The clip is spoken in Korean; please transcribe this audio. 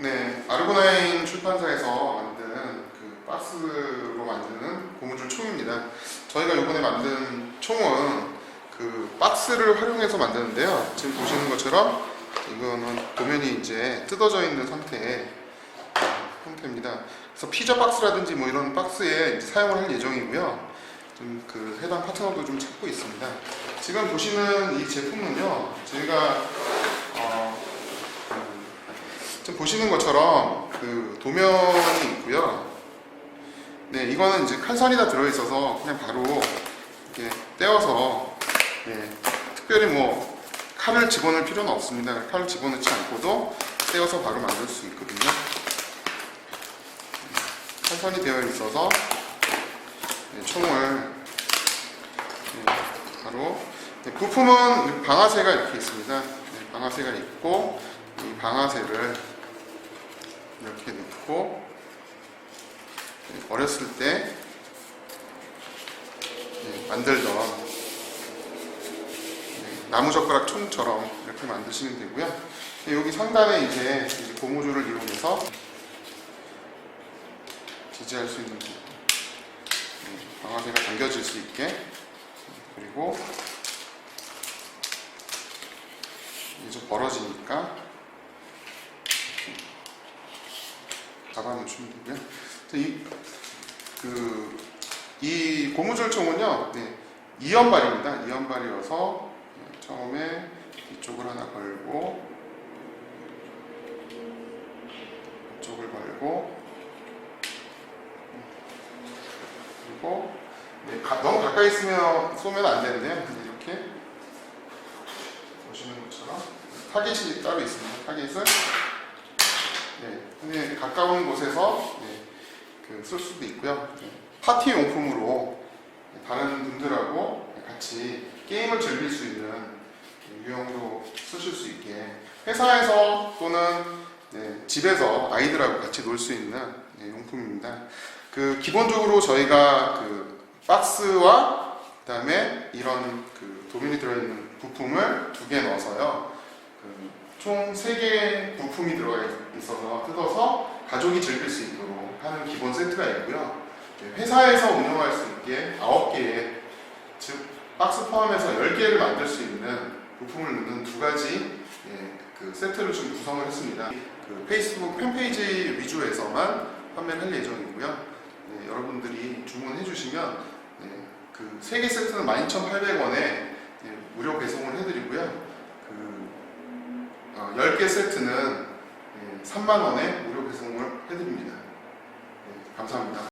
네, 아르고나인 출판사에서 만든 그 박스로 만드는 고무줄 총입니다. 저희가 이번에 만든 총은 그 박스를 활용해서 만드는데요. 지금 보시는 것처럼 이거는 도면이 이제 뜯어져 있는 상태의 형태입니다. 그래서 피자 박스라든지 뭐 이런 박스에 사용을 할 예정이고요. 좀 그 해당 파트너도 좀 찾고 있습니다. 지금 보시는 이 제품은요, 저희가 지금 보시는 것처럼 그 도면이 있고요. 네, 이거는 이제 칼선이 다 들어있어서 그냥 바로 이렇게 떼어서 네, 특별히 뭐 칼을 집어넣을 필요는 없습니다. 칼을 집어넣지 않고도 떼어서 바로 만들 수 있거든요. 칼선이 되어 있어서 네, 총을 네, 바로 네, 부품은 방아쇠가 이렇게 있습니다. 네, 방아쇠가 있고 이 방아쇠를 이렇게 넣고 네, 어렸을 때 네, 만들던 네, 나무젓가락 총처럼 이렇게 만드시면 되고요. 네, 여기 상단에 이제 이 고무줄을 이용해서 지지할 수 있는. 네, 방아쇠가 당겨질 수 있게 네, 그리고 좀 벌어지니까 잡아놓으시면 되고요. 이, 그, 이 고무줄총은요, 네, 이연발입니다. 이연발이어서 네, 처음에 이쪽을 하나 걸고, 이쪽을 걸고, 그리고 네, 가- 너무 가까이 있으면 쏘면 안 되는데요. 이렇게 보시는 것처럼 타겟이 따로 있습니다. 타겟은 네, 가까운 곳에서 네, 그쓸 수도 있고요. 네, 파티 용품으로 네, 다른 분들하고 같이 게임을 즐길 수 있는 네, 유형으로 쓰실 수 있게 회사에서 또는 네, 집에서 아이들하고 같이 놀 수 있는 네, 용품입니다. 그 기본적으로 저희가 그 박스와 그다음에 이런 그 도면이 들어있는 부품을 두 개 넣어서요. 그 총세 개의 부품이 들어가 있어서 뜯어서 가족이 즐길 수 있도록 하는 기본 세트가 있고요. 네, 회사에서 운영할 수 있게 아홉 개의 즉 박스 포함해서 10개를 만들 수 있는 부품을 넣는 두 가지 예, 그 세트를 좀 구성을 했습니다. 그 페이스북 팬페이지 위주에서만 판매를 할 예정이고요. 네, 여러분들이 주문해 주시면 네, 그 3개 세트는 12,800원에 무료 배송을 해드리고요. 그 어, 10개 세트는 3만 원에 무료 배송을 해드립니다. 네, 감사합니다.